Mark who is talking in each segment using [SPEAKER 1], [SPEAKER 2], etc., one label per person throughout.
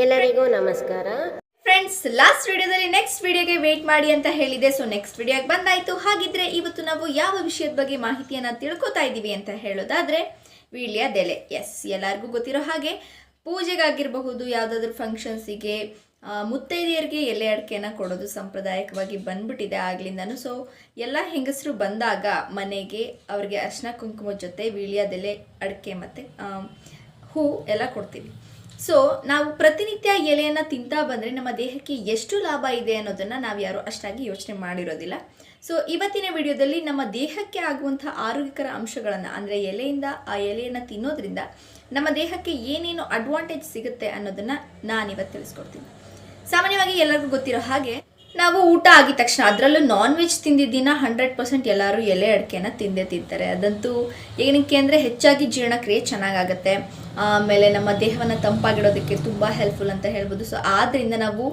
[SPEAKER 1] ಎಲ್ಲರಿಗೂ ನಮಸ್ಕಾರ.
[SPEAKER 2] Friends last ವಿಡಿಯೋದಲ್ಲಿ ನೆಕ್ಸ್ಟ್ ವಿಡಿಯೋಗೆ ವೇಟ್ ಮಾಡಿ ಅಂತ ಹೇಳಿದೆ ಸೊ ನೆಕ್ಸ್ಟ್ ವಿಡಿಯೋಗೆ ಬಂದಾಯ್ತು. ಹಾಗಿದ್ರೆ ಇವತ್ತು ನಾವು ಯಾವ ವಿಷಯದ ಬಗ್ಗೆ ಮಾಹಿತಿಯನ್ನು ತಿಳ್ಕೊತಾ ಇದ್ದೀವಿ ಅಂತ ಹೇಳೋದಾದ್ರೆ ವೀಳ್ಯದೆಲೆ ಎಸ್ ಎಲ್ಲರಿಗೂ ಗೊತ್ತಿರೋ ಹಾಗೆ ಪೂಜೆಗಾಗಿರಬಹುದು, ಯಾವುದಾದ್ರೂ ಫಂಕ್ಷನ್ಸಿಗೆ ಮುತ್ತೈದೆಯರಿಗೆ ಎಲೆ ಅಡಿಕೆನ ಕೊಡೋದು ಸಾಂಪ್ರದಾಯಿಕವಾಗಿ ಬಂದ್ಬಿಟ್ಟಿದೆ ಆಗ್ಲಿಂದನೂ. ಸೊ ಎಲ್ಲ ಹೆಂಗಸರು ಬಂದಾಗ ಮನೆಗೆ ಅವ್ರಿಗೆ ಅರ್ಶಿನ ಕುಂಕುಮದ ಜೊತೆ ವೀಳ್ಯದೆಲೆ ಅಡಿಕೆ ಮತ್ತು ಹೂ ಎಲ್ಲ ಕೊಡ್ತೀವಿ. ಸೊ ನಾವು ಪ್ರತಿನಿತ್ಯ ಎಲೆಯನ್ನು ತಿಂತಾ ಬಂದರೆ ನಮ್ಮ ದೇಹಕ್ಕೆ ಎಷ್ಟು ಲಾಭ ಇದೆ ಅನ್ನೋದನ್ನು ನಾವು ಯಾರು ಅಷ್ಟಾಗಿ ಯೋಚನೆ ಮಾಡಿರೋದಿಲ್ಲ. ಸೊ ಇವತ್ತಿನ ವಿಡಿಯೋದಲ್ಲಿ ನಮ್ಮ ದೇಹಕ್ಕೆ ಆಗುವಂಥ ಆರೋಗ್ಯಕರ ಅಂಶಗಳನ್ನು, ಅಂದರೆ ಎಲೆಯಿಂದ ಆ ಎಲೆಯನ್ನು ತಿನ್ನೋದ್ರಿಂದ ನಮ್ಮ ದೇಹಕ್ಕೆ ಏನೇನು ಅಡ್ವಾಂಟೇಜ್ ಸಿಗುತ್ತೆ ಅನ್ನೋದನ್ನು ನಾನಿವತ್ತು ತಿಳಿಸ್ಕೊಡ್ತೀನಿ. ಸಾಮಾನ್ಯವಾಗಿ ಎಲ್ಲರಿಗೂ ಗೊತ್ತಿರೋ ಹಾಗೆ, ನಾವು ಊಟ ಆಗಿದ ತಕ್ಷಣ ಅದರಲ್ಲೂ ನಾನ್ ವೆಜ್ ತಿಂದಿದ್ದಿನ ಹಂಡ್ರೆಡ್ ಪರ್ಸೆಂಟ್ ಎಲ್ಲರೂ ಎಲೆ ಅಡಿಕೆನ ತಿಂದೇ ತಿಂತಾರೆ. ಅದಂತೂ ಏನಕ್ಕೆ ಅಂದರೆ ಹೆಚ್ಚಾಗಿ ಜೀರ್ಣಕ್ರಿಯೆ ಚೆನ್ನಾಗಾಗುತ್ತೆ. ಆಮೇಲೆ ನಮ್ಮ ದೇಹವನ್ನು ತಂಪಾಗಿಡೋದಕ್ಕೆ ತುಂಬ ಹೆಲ್ಪ್ಫುಲ್ ಅಂತ ಹೇಳ್ಬೋದು. ಸೊ ಆದ್ದರಿಂದ ನಾವು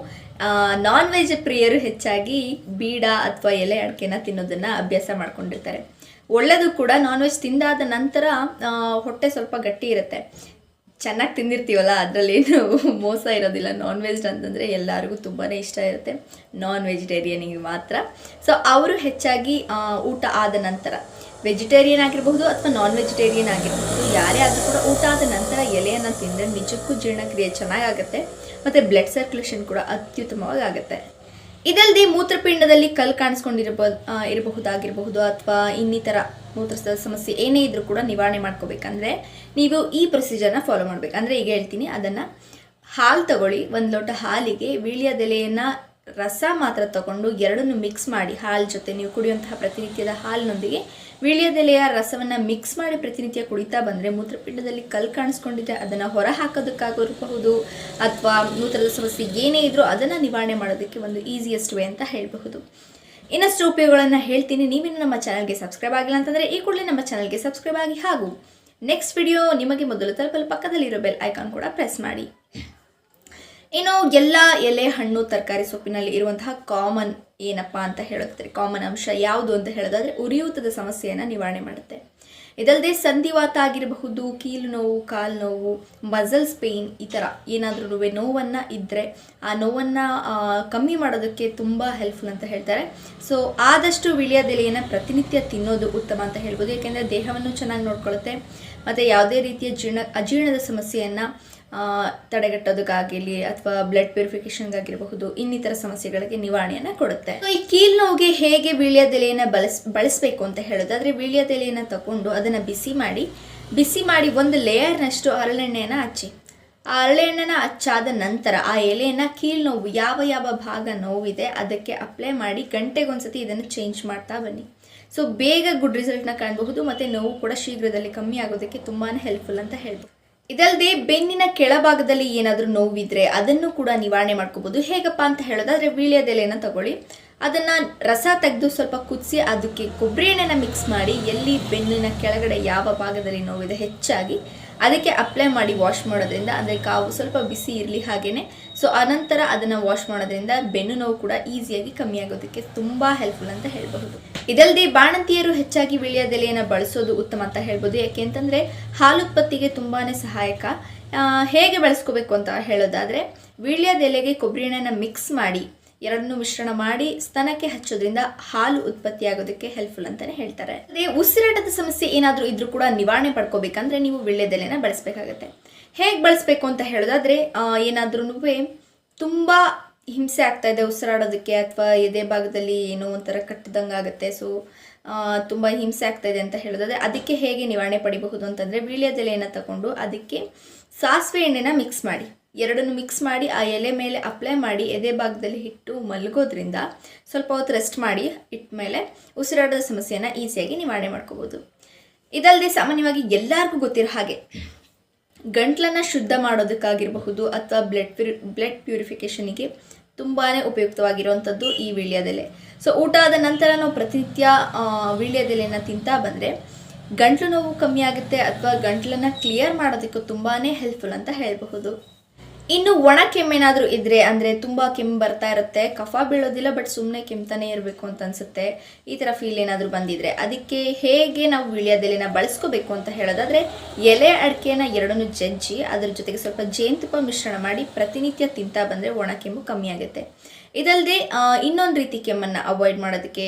[SPEAKER 2] ನಾನ್ ವೆಜ್ ಪ್ರಿಯರು ಹೆಚ್ಚಾಗಿ ಬೀಡ ಅಥವಾ ಎಲೆ ಅಡಿಕೆನ ತಿನ್ನೋದನ್ನು ಅಭ್ಯಾಸ ಮಾಡ್ಕೊಂಡಿರ್ತಾರೆ. ಒಳ್ಳೆಯದು ಕೂಡ ನಾನ್ ವೆಜ್ ತಿಂದಾದ ನಂತರ ಹೊಟ್ಟೆ ಸ್ವಲ್ಪ ಗಟ್ಟಿ ಇರುತ್ತೆ. ಚೆನ್ನಾಗಿ ತಿಂದಿರ್ತೀವಲ್ಲ ಅದರಲ್ಲೇನು ಮೋಸ ಇರೋದಿಲ್ಲ. ನಾನ್ ವೆಜ್ ಅಂತಂದರೆ ಎಲ್ಲರಿಗೂ ತುಂಬಾ ಇಷ್ಟ ಇರುತ್ತೆ. ನಾನ್ ವೆಜಿಟೇರಿಯನಿಗೆ ಮಾತ್ರ. ಸೊ ಅವರು ಹೆಚ್ಚಾಗಿ ಊಟ ಆದ ನಂತರ ವೆಜಿಟೇರಿಯನ್ ಆಗಿರಬಹುದು ಅಥವಾ ನಾನ್ ವೆಜಿಟೇರಿಯನ್ ಆಗಿರಬಹುದು, ಯಾರೇ ಆದರೂ ಕೂಡ ಊಟ ಆದ ನಂತರ ಎಲೆಯನ್ನು ತಿಂದರೆ ನಿಜಕ್ಕೂ ಜೀರ್ಣಕ್ರಿಯೆ ಚೆನ್ನಾಗಾಗುತ್ತೆ ಮತ್ತು ಬ್ಲಡ್ ಸರ್ಕ್ಯುಲೇಷನ್ ಕೂಡ ಅತ್ಯುತ್ತಮವಾಗಿ ಆಗುತ್ತೆ. ಇದಲ್ಲದೆ ಮೂತ್ರಪಿಂಡದಲ್ಲಿ ಕಲ್ಲು ಕಾಣಿಸ್ಕೊಂಡಿರಬಹುದು ಇರಬಹುದಾಗಿರಬಹುದು ಅಥವಾ ಇನ್ನಿತರ ಮೂತ್ರದ ಸಮಸ್ಯೆ ಏನೇ ಇದ್ರೂ ಕೂಡ ನಿವಾರಣೆ ಮಾಡ್ಕೋಬೇಕಂದ್ರೆ ನೀವು ಈ ಪ್ರೊಸೀಜರ್ನ ಫಾಲೋ ಮಾಡ್ಬೇಕು. ಅಂದರೆ ಈಗ ಹೇಳ್ತೀನಿ, ಅದನ್ನು ಹಾಲು ತಗೊಳ್ಳಿ. ಒಂದು ಲೋಟ ಹಾಲಿಗೆ ವೀಳ್ಯದೆಲೆಯನ್ನು ರಸ ಮಾತ್ರ ತಗೊಂಡು ಎರಡನ್ನು ಮಿಕ್ಸ್ ಮಾಡಿ ಹಾಲು ಜೊತೆ ನೀವು ಕುಡಿಯುವಂತಹ ಪ್ರತಿನಿತ್ಯದ ಹಾಲಿನೊಂದಿಗೆ ವೀಳ್ಯದೆಲೆಯ ರಸವನ್ನು ಮಿಕ್ಸ್ ಮಾಡಿ ಪ್ರತಿನಿತ್ಯ ಕುಡಿತಾ ಬಂದರೆ ಮೂತ್ರಪಿಂಡದಲ್ಲಿ ಕಲ್ ಕಾಣಿಸ್ಕೊಂಡಿದ್ರೆ ಅದನ್ನು ಹೊರ ಹಾಕೋದಕ್ಕಾಗಿರಬಹುದು ಅಥವಾ ಮೂತ್ರದ ಸಮಸ್ಯೆ ಏನೇ ಇದ್ರೂ ಅದನ್ನು ನಿವಾರಣೆ ಮಾಡೋದಕ್ಕೆ ಒಂದು ಈಸಿಯೆಸ್ಟ್ ವೇ ಅಂತ ಹೇಳಬಹುದು. ಇನ್ನಷ್ಟು ಉಪಯೋಗಗಳನ್ನು ಹೇಳ್ತೀನಿ. ನೀವಿನ್ನು ನಮ್ಮ ಚಾನಲ್ಗೆ ಸಬ್ಸ್ಕ್ರೈಬ್ ಆಗಿಲ್ಲ ಅಂತಂದರೆ ಈ ಕೂಡಲೇ ನಮ್ಮ ಚಾನಲ್ಗೆ ಸಬ್ಸ್ಕ್ರೈಬ್ ಆಗಿ ಹಾಗೂ ನೆಕ್ಸ್ಟ್ ವಿಡಿಯೋ ನಿಮಗೆ ಮೊದಲು ತಲುಪಲು ಪಕ್ಕದಲ್ಲಿರೋ ಬೆಲ್ ಐಕಾನ್ ಕೂಡ ಪ್ರೆಸ್ ಮಾಡಿ. ಇನ್ನು ಎಲ್ಲ ಎಲೆ ಹಣ್ಣು ತರಕಾರಿ ಸೊಪ್ಪಿನಲ್ಲಿ ಇರುವಂತಹ ಕಾಮನ್ ಏನಪ್ಪ ಅಂತ ಹೇಳುತ್ತೆ ಕಾಮನ್ ಅಂಶ ಯಾವುದು ಅಂತ ಹೇಳೋದಾದ್ರೆ ಉರಿಯೂತದ ಸಮಸ್ಯೆಯನ್ನು ನಿವಾರಣೆ ಮಾಡುತ್ತೆ. ಇದಲ್ಲದೆ ಸಂಧಿವಾತ ಆಗಿರಬಹುದು ಕೀಲು ನೋವು, ಕಾಲು ನೋವು, ಮಸಲ್ಸ್ ಪೇಯ್ನ್ ಈ ಥರ ಏನಾದರೂ ನೋವನ್ನು ಇದ್ದರೆ ಆ ನೋವನ್ನು ಕಮ್ಮಿ ಮಾಡೋದಕ್ಕೆ ತುಂಬ ಹೆಲ್ಪ್ಫುಲ್ ಅಂತ ಹೇಳ್ತಾರೆ. ಸೊ, ಆದಷ್ಟು ವಿಳಿಯದೆಲೆಯನ್ನು ಪ್ರತಿನಿತ್ಯ ತಿನ್ನೋದು ಉತ್ತಮ ಅಂತ ಹೇಳ್ಬೋದು. ಯಾಕೆಂದರೆ ದೇಹವನ್ನು ಚೆನ್ನಾಗಿ ನೋಡ್ಕೊಳ್ಳುತ್ತೆ ಮತ್ತು ಯಾವುದೇ ರೀತಿಯ ಜೀರ್ಣ, ಅಜೀರ್ಣದ ಸಮಸ್ಯೆಯನ್ನು ತಡೆಗಟ್ಟೋದಕ್ಕಾಗಿರಲಿ ಅಥವಾ ಬ್ಲಡ್ ಪ್ಯೂರಿಫಿಕೇಶನ್ಗಾಗಿರಬಹುದು ಇನ್ನಿತರ ಸಮಸ್ಯೆಗಳಿಗೆ ನಿವಾರಣೆಯನ್ನು ಕೊಡುತ್ತೆ. ಈ ಕೀಲ್ ನೋವಿಗೆ ಹೇಗೆ ವೀಳ್ಯದೆಲೆಯನ್ನು ಬಳಸ್, ಬಳಸಬೇಕು ಅಂತ ಹೇಳೋದಾದ್ರೆ ವೀಳ್ಯದೆಲೆಯನ್ನು ತಗೊಂಡು ಅದನ್ನು ಬಿಸಿ ಮಾಡಿ ಬಿಸಿ ಮಾಡಿ ಒಂದು ಲೇಯರ್ನಷ್ಟು ಹರಳೆಣ್ಣೆಯನ್ನು ಹಚ್ಚಿ. ಆ ಹರಳೆಣ್ಣೆನ ಹಚ್ಚಾದ ನಂತರ ಆ ಎಲೆಯನ್ನು ಕೀಲ್ ನೋವು, ಯಾವ ಯಾವ ಭಾಗ ನೋವಿದೆ ಅದಕ್ಕೆ ಅಪ್ಲೈ ಮಾಡಿ ಗಂಟೆಗೊಂದ್ಸತಿ ಇದನ್ನು ಚೇಂಜ್ ಮಾಡ್ತಾ ಬನ್ನಿ. ಸೊ ಬೇಗ ಗುಡ್ ರಿಸಲ್ಟ್ನ ಕಾಣಬಹುದು, ಮತ್ತು ನೋವು ಕೂಡ ಶೀಘ್ರದಲ್ಲಿ ಕಮ್ಮಿ ಆಗೋದಕ್ಕೆ ತುಂಬಾ ಹೆಲ್ಪ್ಫುಲ್ ಅಂತ ಹೇಳ್ಬೋದು. ಇದಲ್ಲದೆ ಬೆನ್ನಿನ ಕೆಳಭಾಗದಲ್ಲಿ ಏನಾದರೂ ನೋವಿದ್ರೆ ಅದನ್ನು ಕೂಡ ನಿವಾರಣೆ ಮಾಡ್ಕೋಬಹುದು ಹೇಗಪ್ಪ ಅಂತ ಹೇಳೋದಾದ್ರೆ ವೀಳ್ಯದೆಲೆನ ತಗೊಳ್ಳಿ. ಅದನ್ನ ರಸ ತೆಗೆದು ಸ್ವಲ್ಪ ಕುದಿಸಿ ಅದಕ್ಕೆ ಕೊಬ್ಬರಿ ಎಣ್ಣೆನ ಮಿಕ್ಸ್ ಮಾಡಿ ಎಲ್ಲಿ ಬೆನ್ನಿನ ಕೆಳಗಡೆ ಯಾವ ಭಾಗದಲ್ಲಿ ನೋವಿದೆ ಹೆಚ್ಚಾಗಿ ಅದಕ್ಕೆ ಅಪ್ಲೈ ಮಾಡಿ ವಾಶ್ ಮಾಡೋದ್ರಿಂದ ಅಂದರೆ ಕಾವು ಸ್ವಲ್ಪ ಬಿಸಿ ಇರಲಿ ಹಾಗೇನೆ. ಸೊ ಅನಂತರ ಅದನ್ನು ವಾಶ್ ಮಾಡೋದ್ರಿಂದ ಬೆನ್ನು ನೋವು ಕೂಡ ಈಸಿಯಾಗಿ ಕಮ್ಮಿ ಆಗೋದಕ್ಕೆ ತುಂಬ ಹೆಲ್ಪ್ಫುಲ್ ಅಂತ ಹೇಳಬಹುದು. ಇದಲ್ಲದೆ ಬಾಣಂತಿಯರು ಹೆಚ್ಚಾಗಿ ವೀಳ್ಯದೆಲೆಯನ್ನು ಬಳಸೋದು ಉತ್ತಮ ಅಂತ ಹೇಳ್ಬೋದು ಯಾಕೆ ಅಂತಂದರೆ ಹಾಲುತ್ಪತ್ತಿಗೆ ತುಂಬಾ ಸಹಾಯಕ. ಹೇಗೆ ಬಳಸ್ಕೋಬೇಕು ಅಂತ ಹೇಳೋದಾದರೆ ವೀಳ್ಯದೆಲೆಗೆ ಕೊಬ್ಬರಿ ಎಣ್ಣೆನ ಮಿಕ್ಸ್ ಮಾಡಿ ಎರಡನ್ನೂ ಮಿಶ್ರಣ ಮಾಡಿ ಸ್ತನಕ್ಕೆ ಹಚ್ಚೋದ್ರಿಂದ ಹಾಲು ಉತ್ಪತ್ತಿಯಾಗೋದಕ್ಕೆ ಹೆಲ್ಪ್ಫುಲ್ ಅಂತಾನೆ ಹೇಳ್ತಾರೆ. ಅದೇ ಉಸಿರಾಟದ ಸಮಸ್ಯೆ ಏನಾದರೂ ಇದ್ರೂ ಕೂಡ ನಿವಾರಣೆ ಪಡ್ಕೋಬೇಕಂದ್ರೆ ನೀವು ವೀಳ್ಯದೆಲೆನ ಬಳಸಬೇಕಾಗತ್ತೆ. ಹೇಗೆ ಬಳಸಬೇಕು ಅಂತ ಹೇಳೋದಾದ್ರೆ ಏನಾದ್ರೂ ತುಂಬ ಹಿಂಸೆ ಆಗ್ತಾ ಇದೆ ಉಸಿರಾಡೋದಕ್ಕೆ ಅಥವಾ ಎದೆ ಭಾಗದಲ್ಲಿ ಏನೋ ಒಂಥರ ಕಟ್ಟಿದಂಗೆ ಆಗುತ್ತೆ, ಸೊ ತುಂಬ ಹಿಂಸೆ ಆಗ್ತಾ ಇದೆ ಅಂತ ಹೇಳೋದಾದ್ರೆ ಅದಕ್ಕೆ ಹೇಗೆ ನಿವಾರಣೆ ಪಡಿಬಹುದು ಅಂತಂದರೆ, ವೀಳ್ಯದೆಲೆಯನ್ನು ತಗೊಂಡು ಅದಕ್ಕೆ ಸಾಸಿವೆ ಎಣ್ಣೆನ ಮಿಕ್ಸ್ ಮಾಡಿ. ಎರಡನ್ನು ಮಿಕ್ಸ್ ಮಾಡಿ ಆ ಎಲೆ ಮೇಲೆ ಅಪ್ಲೈ ಮಾಡಿ ಎದೆ ಭಾಗದಲ್ಲಿ ಹಿಟ್ಟು ಮಲಗೋದ್ರಿಂದ ಸ್ವಲ್ಪ ಹೊತ್ತು ರೆಸ್ಟ್ ಮಾಡಿ ಇಟ್ಟ ಮೇಲೆ ಉಸಿರಾಟದ ಸಮಸ್ಯೆಯನ್ನು ಈಸಿಯಾಗಿ ನಿವಾರಣೆ ಮಾಡ್ಕೋಬೋದು. ಇದಲ್ಲದೆ ಸಾಮಾನ್ಯವಾಗಿ ಎಲ್ಲರಿಗೂ ಗೊತ್ತಿರೋ ಹಾಗೆ ಗಂಟ್ಲನ್ನು ಶುದ್ಧ ಮಾಡೋದಕ್ಕಾಗಿರಬಹುದು ಅಥವಾ ಬ್ಲಡ್ ಪ್ಯೂರಿ ಬ್ಲಡ್ ಪ್ಯೂರಿಫಿಕೇಷನಿಗೆ ತುಂಬಾ ಉಪಯುಕ್ತವಾಗಿರುವಂಥದ್ದು ಈ ವೀಳ್ಯದೆಲೆ. ಸೊ ಊಟ ಆದ ನಂತರ ನಾವು ಪ್ರತಿನಿತ್ಯ ವೀಳ್ಯದೆಲೆಯನ್ನು ತಿಂತಾ ಬಂದರೆ ಗಂಟ್ಲು ನೋವು ಕಮ್ಮಿ ಆಗುತ್ತೆ ಅಥವಾ ಗಂಟ್ಲನ್ನು ಕ್ಲಿಯರ್ ಮಾಡೋದಕ್ಕೂ ತುಂಬಾ ಹೆಲ್ಪ್ಫುಲ್ ಅಂತ ಹೇಳಬಹುದು. ಇನ್ನು ಒಣ ಕೆಮ್ಮೇನಾದರೂ ಇದ್ರೆ, ಅಂದರೆ ತುಂಬ ಕೆಮ್ಮು ಬರ್ತಾ ಇರುತ್ತೆ, ಕಫ ಬೀಳೋದಿಲ್ಲ ಬಟ್ ಸುಮ್ಮನೆ ಕೆಮ್ತಾನೆ ಇರಬೇಕು ಅಂತ ಅನ್ಸುತ್ತೆ. ಈ ಥರ ಫೀಲ್ ಏನಾದರೂ ಬಂದಿದ್ರೆ. ಅದಕ್ಕೆ ಹೇಗೆ ನಾವು ವಿಳ್ಯದೆಲೆನ ಬಳಸ್ಕೋಬೇಕು ಅಂತ ಹೇಳೋದಾದ್ರೆ, ಎಲೆ ಅಡಿಕೆನ ಎರಡನ್ನು ಜಜ್ಜಿ, ಅದ್ರ ಜೊತೆಗೆ ಸ್ವಲ್ಪ ಜೇನುತುಪ್ಪ ಮಿಶ್ರಣ ಮಾಡಿ ಪ್ರತಿನಿತ್ಯ ತಿಂತಾ ಬಂದರೆ ಒಣ ಕೆಮ್ಮು ಕಮ್ಮಿ ಆಗುತ್ತೆ. ಇದಲ್ಲದೆ ಇನ್ನೊಂದು ರೀತಿ ಕೆಮ್ಮನ್ನು ಅವಾಯ್ಡ್ ಮಾಡೋದಕ್ಕೆ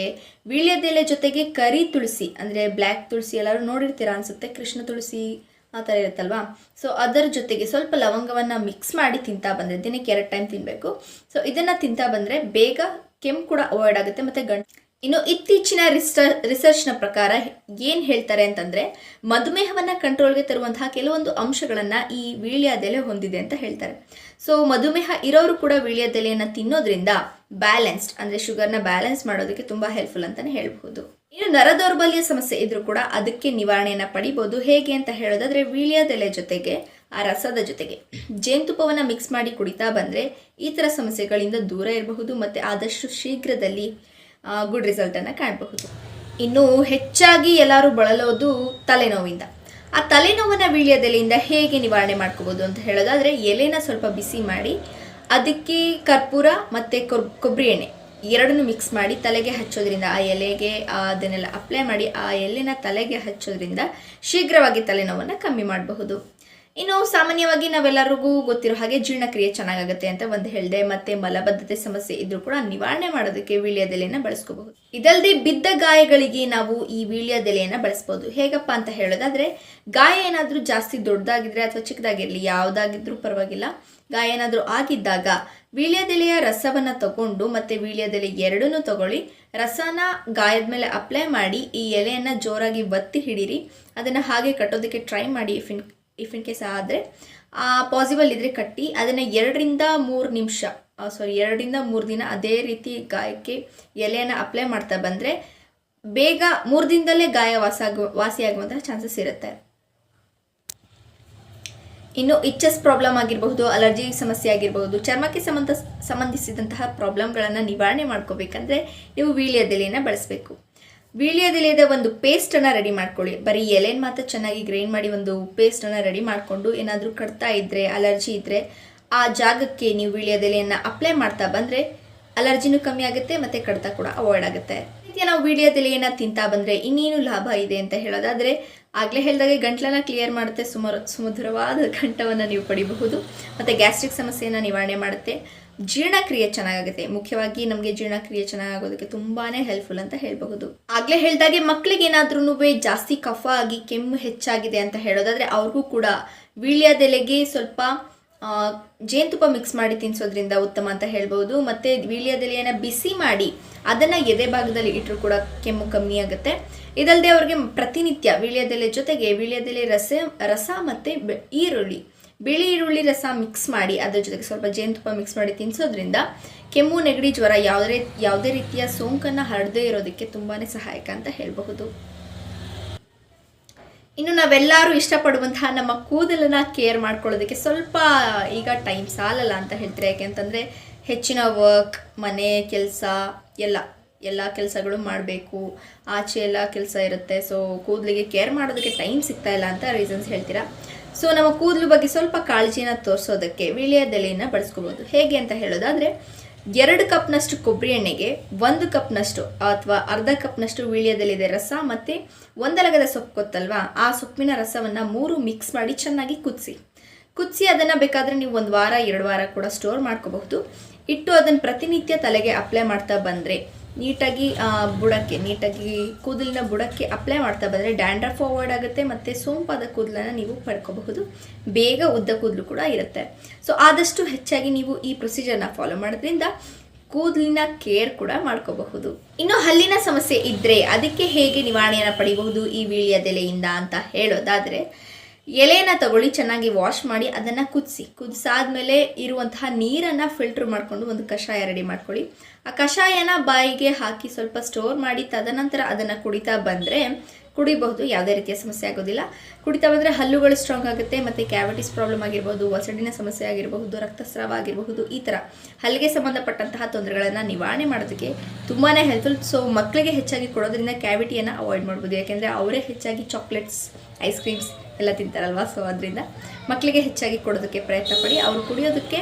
[SPEAKER 2] ವೀಳ್ಯದೆಲೆ ಜೊತೆಗೆ ಕರಿ ತುಳಸಿ, ಅಂದರೆ ಬ್ಲ್ಯಾಕ್ ತುಳಸಿ ಎಲ್ಲರೂ ನೋಡಿರ್ತೀರಾ ಅನಿಸುತ್ತೆ, ಕೃಷ್ಣ ತುಳಸಿ ಆ ಥರ ಇರುತ್ತಲ್ವಾ? ಸೊ ಅದರ ಜೊತೆಗೆ ಸ್ವಲ್ಪ ಲವಂಗವನ್ನು ಮಿಕ್ಸ್ ಮಾಡಿ ತಿಂತಾ ಬಂದರೆ, ದಿನಕ್ಕೆ ಎರಡು ಟೈಮ್ ತಿನ್ನಬೇಕು ಸೊ ಇದನ್ನು ತಿಂತಾ ಬಂದರೆ ಬೇಗ ಕೆಂಪು ಕೂಡ ಅವಾಯ್ಡ್ ಆಗುತ್ತೆ ಮತ್ತು ಗಂಟ್ ಇನ್ನು ಇತ್ತೀಚಿನ ರಿಸ ರಿಸರ್ಚ್ನ ಪ್ರಕಾರ ಏನು ಹೇಳ್ತಾರೆ ಅಂತಂದರೆ, ಮಧುಮೇಹವನ್ನು ಕಂಟ್ರೋಲ್ಗೆ ತರುವಂತಹ ಕೆಲವೊಂದು ಅಂಶಗಳನ್ನು ಈ ವೀಳ್ಯದೆಲೆ ಹೊಂದಿದೆ ಅಂತ ಹೇಳ್ತಾರೆ. ಸೊ ಮಧುಮೇಹ ಇರೋರು ಕೂಡ ವೀಳ್ಯದೆಲೆಯನ್ನು ತಿನ್ನೋದ್ರಿಂದ ಬ್ಯಾಲೆನ್ಸ್ಡ್ ಅಂದರೆ ಶುಗರ್ನ ಬ್ಯಾಲೆನ್ಸ್ ಮಾಡೋದಕ್ಕೆ ತುಂಬ ಹೆಲ್ಪ್ಫುಲ್ ಅಂತಲೇ ಹೇಳ್ಬೋದು ಇನ್ನು ನರ ದೌರ್ಬಲ್ಯ ಸಮಸ್ಯೆ ಇದ್ರೂ ಕೂಡ ಅದಕ್ಕೆ ನಿವಾರಣೆಯನ್ನು ಪಡಿಬೋದು. ಹೇಗೆ ಅಂತ ಹೇಳೋದಾದ್ರೆ ವೀಳ್ಯದೆಲೆ ಜೊತೆಗೆ, ಆ ರಸದ ಜೊತೆಗೆ. ಜೇನುತುಪ್ಪವನ್ನು ಮಿಕ್ಸ್ ಮಾಡಿ ಕುಡಿತಾ ಬಂದರೆ ಈ ಥರ ಸಮಸ್ಯೆಗಳಿಂದ ದೂರ ಇರಬಹುದು ಮತ್ತು ಆದಷ್ಟು ಶೀಘ್ರದಲ್ಲಿ ಗುಡ್ ರಿಸಲ್ಟನ್ನು ಕಾಣಬಹುದು. ಇನ್ನು ಹೆಚ್ಚಾಗಿ ಎಲ್ಲರೂ ಬಳಲೋದು ತಲೆನೋವಿಂದ. ಆ ತಲೆನೋವನ್ನು ವೀಳ್ಯದೆಲೆಯಿಂದ ಹೇಗೆ ನಿವಾರಣೆ ಮಾಡ್ಕೋಬೋದು ಅಂತ ಹೇಳೋದಾದರೆ ಎಲೆನ ಸ್ವಲ್ಪ ಬಿಸಿ ಮಾಡಿ, ಅದಕ್ಕೆ ಕರ್ಪೂರ ಮತ್ತು ಕೊಬ್ಬರಿ ಎಣ್ಣೆ. ಎರಡನ್ನು ಮಿಕ್ಸ್ ಮಾಡಿ ತಲೆಗೆ ಹಚ್ಚೋದ್ರಿಂದ ಆ ಎಲೆಗೆ ಅದನ್ನೆಲ್ಲ ಅಪ್ಲೈ ಮಾಡಿ ಆ ಎಲೆನ ತಲೆಗೆ ಹಚ್ಚೋದ್ರಿಂದ ಶೀಘ್ರವಾಗಿ ತಲೆನೋವನ್ನು ಕಮ್ಮಿ ಮಾಡಬಹುದು. ಇನ್ನು ಸಾಮಾನ್ಯವಾಗಿ ನಾವೆಲ್ಲರಿಗೂ ಗೊತ್ತಿರೋ ಹಾಗೆ ಜೀರ್ಣಕ್ರಿಯೆ ಚೆನ್ನಾಗುತ್ತೆ ಅಂತ ಒಂದು ಹೇಳಿದೆ, ಮತ್ತೆ ಮಲಬದ್ಧತೆ ಸಮಸ್ಯೆ ಇದ್ರೂ ಕೂಡ ನಿವಾರಣೆ ಮಾಡೋದಕ್ಕೆ ವೀಳ್ಯದೆಲೆಯನ್ನು ಬಳಸ್ಕೋಬಹುದು. ಇದಲ್ಲದೆ ಬಿದ್ದ ಗಾಯಗಳಿಗೆ ನಾವು ಈ ವೀಳ್ಯದೆಲೆಯನ್ನು ಬಳಸ್ಬೋದು. ಹೇಗಪ್ಪ ಅಂತ ಹೇಳೋದಾದ್ರೆ, ಗಾಯ ಏನಾದರೂ ಜಾಸ್ತಿ ದೊಡ್ಡದಾಗಿದ್ರೆ ಅಥವಾ ಚಿಕ್ಕದಾಗಿರಲಿ, ಯಾವುದಾಗಿದ್ರೂ ಪರವಾಗಿಲ್ಲ. ಗಾಯ ಏನಾದರೂ ಆಗಿದ್ದಾಗ ವೀಳ್ಯದೆಲೆಯ ರಸವನ್ನು ತಗೊಂಡು ಮತ್ತೆ ವೀಳ್ಯದೆಲೆ ಎರಡನ್ನೂ ತಗೊಳ್ಳಿ. ರಸನ ಗಾಯದ ಮೇಲೆ ಅಪ್ಲೈ ಮಾಡಿ, ಈ ಎಲೆಯನ್ನು ಜೋರಾಗಿ ಒತ್ತಿ ಹಿಡೀರಿ. ಅದನ್ನು ಹಾಗೆ ಕಟ್ಟೋದಕ್ಕೆ ಟ್ರೈ ಮಾಡಿ if in if in case ಆದರೆ. ಪಾಸಿಬಲ್ ಇದ್ದರೆ ಕಟ್ಟಿ, ಅದನ್ನು ಎರಡರಿಂದ ಮೂರು ನಿಮಿಷ ಸಾರಿ ಎರಡರಿಂದ ಮೂರು ದಿನ ಅದೇ ರೀತಿ ಗಾಯಕ್ಕೆ ಎಲೆಯನ್ನು ಅಪ್ಲೈ ಮಾಡ್ತಾ ಬಂದರೆ ಬೇಗ ಮೂರು ದಿನದಲ್ಲೇ ಗಾಯ ವಾಸ ವಾಸಿಯಾಗುವಂತಹ ಚಾನ್ಸಸ್ ಇರುತ್ತೆ. ಇನ್ನು ಇಚ್ಚಸ್ ಪ್ರಾಬ್ಲಮ್ ಆಗಿರಬಹುದು ಅಲರ್ಜಿ ಸಮಸ್ಯೆ ಆಗಿರಬಹುದು, ಚರ್ಮಕ್ಕೆ ಸಂಬಂಧ, ಸಂಬಂಧಿಸಿದಂತಹ ಪ್ರಾಬ್ಲಮ್ಗಳನ್ನು ನಿವಾರಣೆ ಮಾಡ್ಕೋಬೇಕಂದ್ರೆ ನೀವು ವೀಳ್ಯದೆಲೆಯನ್ನು ಬಳಸಬೇಕು. ವೀಳ್ಯದೆಲೆದ ಒಂದು ಪೇಸ್ಟನ್ನು ರೆಡಿ ಮಾಡ್ಕೊಳ್ಳಿ. ಬರೀ ಎಲೆನ ಮಾತ್ರ ಚೆನ್ನಾಗಿ ಗ್ರೈಂಡ್ ಮಾಡಿ ಒಂದು ಪೇಸ್ಟನ್ನು ರೆಡಿ ಮಾಡಿಕೊಂಡು ಏನಾದರೂ ಕಡ್ತಾ ಇದ್ದರೆ ಅಲರ್ಜಿ ಇದ್ದರೆ ಆ ಜಾಗಕ್ಕೆ ನೀವು ವೀಳ್ಯದೆಲೆಯನ್ನು ಅಪ್ಲೈ ಮಾಡ್ತಾ ಬಂದರೆ ಅಲರ್ಜಿನೂ ಕಮ್ಮಿ ಆಗುತ್ತೆ ಮತ್ತು ಕಡ್ತಾ ಕೂಡ ಅವಾಯ್ಡ್ ಆಗುತ್ತೆ. ನಾವು ವೀಳ್ಯದೆಲೆಯನ್ನು ತಿಂತಾ ಬಂದರೆ ಇನ್ನೇನು ಲಾಭ ಇದೆ ಅಂತ ಹೇಳೋದಾದರೆ ಆಗಲೇ ಹೇಳಿದಾಗೆ ಗಂಟ್ಲನ್ನ ಕ್ಲಿಯರ್ ಮಾಡುತ್ತೆ. ಸುಮಾರು ಸುಮಧುರವಾದ ಕಂಠವನ್ನು ನೀವು ಪಡಿಬಹುದು. ಮತ್ತು ಗ್ಯಾಸ್ಟ್ರಿಕ್ ಸಮಸ್ಯೆಯನ್ನು ನಿವಾರಣೆ ಮಾಡುತ್ತೆ. ಜೀರ್ಣಕ್ರಿಯೆ ಚೆನ್ನಾಗುತ್ತೆ ಮುಖ್ಯವಾಗಿ ನಮಗೆ ಜೀರ್ಣಕ್ರಿಯೆ ಚೆನ್ನಾಗೋದಕ್ಕೆ ತುಂಬಾ ಹೆಲ್ಪ್ಫುಲ್ ಅಂತ ಹೇಳಬಹುದು. ಆಗಲೇ ಹೇಳಿದಾಗೆ ಮಕ್ಕಳಿಗೆ ಏನಾದ್ರೂ ಜಾಸ್ತಿ ಕಫ ಆಗಿ ಕೆಮ್ಮು ಹೆಚ್ಚಾಗಿದೆ ಅಂತ ಹೇಳೋದಾದರೆ ಅವ್ರಿಗೂ ಕೂಡ ವೀಳ್ಯದೆಲೆಗೆ ಸ್ವಲ್ಪ ಜೇನುತುಪ್ಪ ಮಿಕ್ಸ್ ಮಾಡಿ ತಿನ್ನಿಸೋದ್ರಿಂದ ಉತ್ತಮ ಅಂತ ಹೇಳ್ಬೋದು ಮತ್ತು ವೀಳ್ಯದೆಲೆಯನ್ನು ಬಿಸಿ ಮಾಡಿ ಅದನ್ನು ಎದೆ ಭಾಗದಲ್ಲಿ ಇಟ್ಟರು ಕೂಡ ಕೆಮ್ಮು ಕಮ್ಮಿ ಆಗುತ್ತೆ. ಇದಲ್ಲದೆ ಅವ್ರಿಗೆ ಪ್ರತಿನಿತ್ಯ ವೀಳ್ಯದೆಲೆ ಜೊತೆಗೆ ವೀಳ್ಯದೆಲೆ ರಸ ರಸ ಮತ್ತು ಈರುಳ್ಳಿ. ಬಿಳಿ ಈರುಳ್ಳಿ ರಸ ಮಿಕ್ಸ್ ಮಾಡಿ, ಅದರ ಜೊತೆಗೆ ಸ್ವಲ್ಪ ಜೇನುತುಪ್ಪ ಮಿಕ್ಸ್ ಮಾಡಿ ತಿನ್ನಿಸೋದ್ರಿಂದ ಕೆಮ್ಮು, ನೆಗಡಿ, ಜ್ವರ ಯಾವುದೇ ಯಾವುದೇ ರೀತಿಯ ಸೋಂಕನ್ನು ಹರಡದೇ ಇರೋದಕ್ಕೆ ತುಂಬಾ ಸಹಾಯಕ ಅಂತ ಹೇಳಬಹುದು. ಇನ್ನು ನಾವೆಲ್ಲರೂ ಇಷ್ಟಪಡುವಂತಹ ನಮ್ಮ ಕೂದಲನ್ನು ಕೇರ್ ಮಾಡ್ಕೊಳ್ಳೋದಕ್ಕೆ ಸ್ವಲ್ಪ ಈಗ ಟೈಮ್ ಸಾಲಲ್ಲ ಅಂತ ಹೇಳ್ತಾರೆ? ಯಾಕೆಂತಂದರೆ ಹೆಚ್ಚಿನ ವರ್ಕ್ ಮನೆ, ಕೆಲಸ, ಎಲ್ಲ. ಎಲ್ಲ ಕೆಲಸಗಳು ಮಾಡಬೇಕು. ಆಚೆ ಎಲ್ಲ ಕೆಲಸ ಇರುತ್ತೆ. ಸೊ ಕೂದಲಿಗೆ ಕೇರ್ ಮಾಡೋದಕ್ಕೆ ಟೈಮ್ ಸಿಗ್ತಾ ಇಲ್ಲ ಅಂತ ರೀಸನ್ಸ್ ಹೇಳ್ತೀರಾ? ಸೊ ನಮ್ಮ ಕೂದಲು ಬಗ್ಗೆ ಸ್ವಲ್ಪ ಕಾಳಜಿನ ತೋರಿಸೋದಕ್ಕೆ ವೀಳ್ಯದೆಲೆಯನ್ನು ಬಳಸ್ಕೋಬೋದು ಹೇಗೆ ಅಂತ ಹೇಳೋದಾದರೆ, ಎರಡು ಕಪ್ನಷ್ಟು ಕೊಬ್ಬರಿ ಎಣ್ಣೆಗೆ ಒಂದು ಕಪ್ನಷ್ಟು ಅಥವಾ ಅರ್ಧ ಕಪ್ನಷ್ಟು ವೀಳ್ಯದೆಲೆದೆ ರಸ ಮತ್ತು ಒಂದಲಗದ ಸೊಪ್ಪು ಗೊತ್ತಲ್ವಾ? ಆ ಸೊಪ್ಪಿನ ರಸವನ್ನು ಮೂರು ಮಿಕ್ಸ್ ಮಾಡಿ ಚೆನ್ನಾಗಿ ಕುದಿಸಿ. ಕುದಿಸಿ ಅದನ್ನು ಬೇಕಾದರೆ ನೀವು ಒಂದು ವಾರ, ಎರಡು ವಾರ ಕೂಡ ಸ್ಟೋರ್ ಮಾಡ್ಕೋಬಹುದು. ಇಟ್ಟು ಅದನ್ನು ಪ್ರತಿನಿತ್ಯ ತಲೆಗೆ ಅಪ್ಲೈ ಮಾಡ್ತಾ ಬಂದರೆ ನೀಟಾಗಿ ಬುಡಕ್ಕೆ, ನೀಟಾಗಿ ಕೂದಲಿನ ಬುಡಕ್ಕೆ ಅಪ್ಲೈ ಮಾಡ್ತಾ ಬಂದರೆ ಡ್ಯಾಂಡ್ರಫ್ ಅವಾಯ್ಡ್ ಆಗುತ್ತೆ ಮತ್ತು ಸೋಂಪಾದ ಕೂದಲನ್ನು ನೀವು ಪಡ್ಕೋಬಹುದು ಬೇಗ ಉದ್ದ ಕೂದಲು ಕೂಡ ಇರುತ್ತೆ. ಸೊ ಆದಷ್ಟು ಹೆಚ್ಚಾಗಿ ನೀವು ಈ ಪ್ರೊಸೀಜರ್ನ ಫಾಲೋ ಮಾಡೋದ್ರಿಂದ ಕೂದಲಿನ ಕೇರ್ ಕೂಡ ಮಾಡ್ಕೋಬಹುದು. ಇನ್ನು ಹಲ್ಲಿನ ಸಮಸ್ಯೆ ಇದ್ದರೆ ಅದಕ್ಕೆ ಹೇಗೆ ನಿವಾರಣೆಯನ್ನು ಪಡಿಬಹುದು ಈ ವೀಳ್ಯದೆಲೆಯಿಂದ ಅಂತ ಹೇಳೋದಾದರೆ ಎಲೆನ ತಗೊಳ್ಳಿ, ಚೆನ್ನಾಗಿ ವಾಶ್ ಮಾಡಿ ಅದನ್ನು ಕುದಿಸಿ. ಕುದಿಸಾದ್ಮೇಲೆ ಇರುವಂತಹ ನೀರನ್ನು ಫಿಲ್ಟರ್ ಮಾಡಿಕೊಂಡು ಒಂದು ಕಷಾಯ ರೆಡಿ ಮಾಡ್ಕೊಳ್ಳಿ. ಆ ಕಷಾಯನ ಬಾಯಿಗೆ ಹಾಕಿ ಸ್ವಲ್ಪ ಸ್ಟೋರ್ ಮಾಡಿ, ತದನಂತರ ಅದನ್ನು ಕುಡಿತಾ ಬಂದರೆ ಕುಡಿಬಹುದು. ಯಾವುದೇ ರೀತಿಯ ಸಮಸ್ಯೆ ಆಗೋದಿಲ್ಲ. ಕುಡಿತಾ ಬಂದರೆ ಹಲ್ಲುಗಳು ಸ್ಟ್ರಾಂಗ್ ಆಗುತ್ತೆ, ಮತ್ತು ಕ್ಯಾವಿಟೀಸ್ ಪ್ರಾಬ್ಲಮ್ ಆಗಿರ್ಬೋದು, ಒಸಡಿನ ಸಮಸ್ಯೆ ಆಗಿರಬಹುದು, ರಕ್ತಸ್ರಾವ ಆಗಿರಬಹುದು, ಈ ಥರ ಹಲ್ಲಿಗೆ ಸಂಬಂಧಪಟ್ಟಂತಹ ತೊಂದರೆಗಳನ್ನು ನಿವಾರಣೆ ಮಾಡೋದಕ್ಕೆ ತುಂಬಾ ಹೆಲ್ಪ್ಫುಲ್ ಸೊ ಮಕ್ಕಳಿಗೆ ಹೆಚ್ಚಾಗಿ ಕೊಡೋದ್ರಿಂದ ಕ್ಯಾವಿಟಿಯನ್ನು ಅವಾಯ್ಡ್ ಮಾಡ್ಬೋದು. ಯಾಕೆಂದರೆ ಅವರೇ ಹೆಚ್ಚಾಗಿ ಚಾಕ್ಲೇಟ್ಸ್ ಐಸ್ ಕ್ರೀಮ್ಸ್ ಎಲ್ಲ ತಿಂತಾರಲ್ವಾ? ಸೊ ಅದರಿಂದ ಮಕ್ಕಳಿಗೆ ಹೆಚ್ಚಾಗಿ ಕೊಡೋದಕ್ಕೆ ಪ್ರಯತ್ನ ಪಡಿ. ಅವರು ಕುಡಿಯೋದಕ್ಕೆ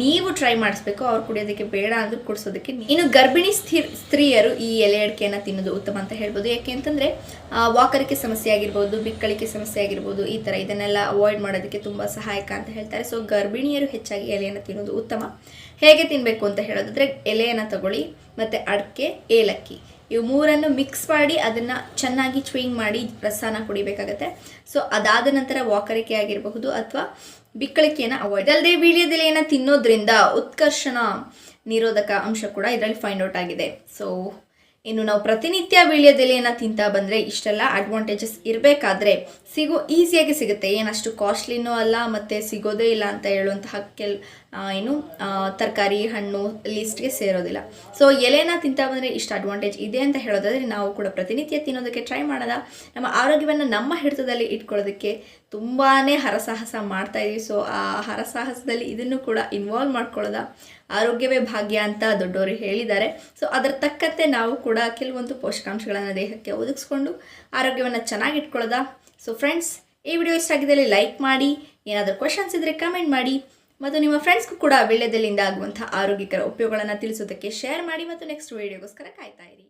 [SPEAKER 2] ನೀವು ಟ್ರೈ ಮಾಡಿಸ್ಬೇಕು. ಅವ್ರು ಕುಡಿಯೋದಕ್ಕೆ ಬೇಡ ಅಂದ್ರೆ ಕುಡಿಸೋದಕ್ಕೆ. ಇನ್ನು ಗರ್ಭಿಣಿ ಸ್ಥಿ, ಸ್ತ್ರೀಯರು ಈ ಎಲೆ ಅಡಿಕೆಯನ್ನು ತಿನ್ನೋದು ಉತ್ತಮ ಅಂತ ಹೇಳ್ಬೋದು. ಯಾಕೆ ಅಂತಂದರೆ ವಾಕರಿಕೆ ಸಮಸ್ಯೆ ಆಗಿರ್ಬೋದು ಬಿಕ್ಕಳಿಕೆ ಸಮಸ್ಯೆ ಆಗಿರ್ಬೋದು, ಈ ಥರ ಇದನ್ನೆಲ್ಲ ಅವಾಯ್ಡ್ ಮಾಡೋದಕ್ಕೆ ತುಂಬ ಸಹಾಯಕ ಅಂತ ಹೇಳ್ತಾರೆ. ಸೊ ಗರ್ಭಿಣಿಯರು ಹೆಚ್ಚಾಗಿ ಎಲೆಯನ್ನು ತಿನ್ನೋದು ಉತ್ತಮ. ಹೇಗೆ ತಿನ್ನಬೇಕು ಅಂತ ಹೇಳೋದಾದ್ರೆ, ಎಲೆಯನ್ನು ತಗೊಳ್ಳಿ ಮತ್ತು ಅಡಿಕೆ, ಏಲಕ್ಕಿ. ಇವು ಮೂರನ್ನು ಮಿಕ್ಸ್ ಮಾಡಿ ಅದನ್ನು ಚೆನ್ನಾಗಿ ಚ್ವಿಂಗ್ ಮಾಡಿ ರಸನ ಕುಡಿಬೇಕಾಗತ್ತೆ. ಸೊ ಅದಾದ ನಂತರ ವಾಕರಿಕೆ ಆಗಿರಬಹುದು ಅಥವಾ ಬಿಕ್ಕಳಿಕೆಯನ್ನು ಅವಾಯ್ಡ್ ಅಲ್ಲದೆ ವೀಳ್ಯದೆಲೆಯನ್ನು ತಿನ್ನೋದ್ರಿಂದ ಉತ್ಕರ್ಷಣ ನಿರೋಧಕ ಅಂಶ ಕೂಡ ಇದರಲ್ಲಿ ಫೈಂಡ್ ಔಟ್ ಆಗಿದೆ. ಸೊ ಇನ್ನು ನಾವು ಪ್ರತಿನಿತ್ಯ ವೀಳ್ಯದೆಲೆಯನ್ನು ತಿಂತಾ ಬಂದರೆ ಇಷ್ಟೆಲ್ಲ ಅಡ್ವಾಂಟೇಜಸ್ ಇರಬೇಕಾದ್ರೆ ಸಿಗೋ ಈಸಿಯಾಗಿ ಸಿಗುತ್ತೆ. ಏನಷ್ಟು ಕಾಸ್ಟ್ಲಿನೂ ಅಲ್ಲ, ಮತ್ತು ಸಿಗೋದೇ ಇಲ್ಲ ಅಂತ ಹೇಳುವಂತಹ ಕೆಲ್ ಏನು ತರಕಾರಿ, ಹಣ್ಣು ಲಿಸ್ಟ್ಗೆ ಸೇರೋದಿಲ್ಲ. ಸೊ ಎಲೆನ ತಿಂತಾ ಬಂದರೆ ಇಷ್ಟು ಅಡ್ವಾಂಟೇಜ್ ಇದೆ ಅಂತ ಹೇಳೋದಾದರೆ ನಾವು ಕೂಡ ಪ್ರತಿನಿತ್ಯ ತಿನ್ನೋದಕ್ಕೆ ಟ್ರೈ ಮಾಡೋದ? ನಮ್ಮ ಆರೋಗ್ಯವನ್ನು ನಮ್ಮ ಹಿಡಿತದಲ್ಲಿ ಇಟ್ಕೊಳ್ಳೋದಕ್ಕೆ ತುಂಬಾ ಹರಸಾಹಸ ಮಾಡ್ತಾ ಇದೀವಿ. ಸೊ ಆ ಹರಸಾಹಸದಲ್ಲಿ ಇದನ್ನು ಕೂಡ ಇನ್ವಾಲ್ವ್ ಮಾಡ್ಕೊಳ್ಳೋದ ಆರೋಗ್ಯವೇ ಭಾಗ್ಯ ಅಂತ ದೊಡ್ಡವರು ಹೇಳಿದ್ದಾರೆ. ಸೊ ಅದರ ತಕ್ಕಂತೆ ನಾವು ಕೂಡ ಕೆಲವೊಂದು ಪೋಷಕಾಂಶಗಳನ್ನು ದೇಹಕ್ಕೆ ಒದಗಿಸ್ಕೊಂಡು ಆರೋಗ್ಯವನ್ನು ಚೆನ್ನಾಗಿ ಇಟ್ಕೊಳ್ಳೋದ. ಸೊ ಫ್ರೆಂಡ್ಸ್ ಈ ವಿಡಿಯೋ ಇಷ್ಟ ಆಗಿದ್ದಲ್ಲಿ ಲೈಕ್ ಮಾಡಿ, ಏನಾದರೂ ಕ್ವಶನ್ಸ್ ಇದ್ದರೆ ಕಮೆಂಟ್ ಮಾಡಿ, ಮತ್ತು ನಿಮ್ಮ ಫ್ರೆಂಡ್ಸ್ಗೂ ಕೂಡ ವೀಳ್ಯದಲ್ಲಿಂದ ಆಗುವಂಥ ಆರೋಗ್ಯಕರ ಉಪಯೋಗಗಳನ್ನು ತಿಳಿಸೋದಕ್ಕೆ ಶೇರ್ ಮಾಡಿ, ಮತ್ತು ನೆಕ್ಸ್ಟ್ ವೀಡಿಯೋಗೋಸ್ಕರ ಕಾಯ್ತಾ ಇರಿ.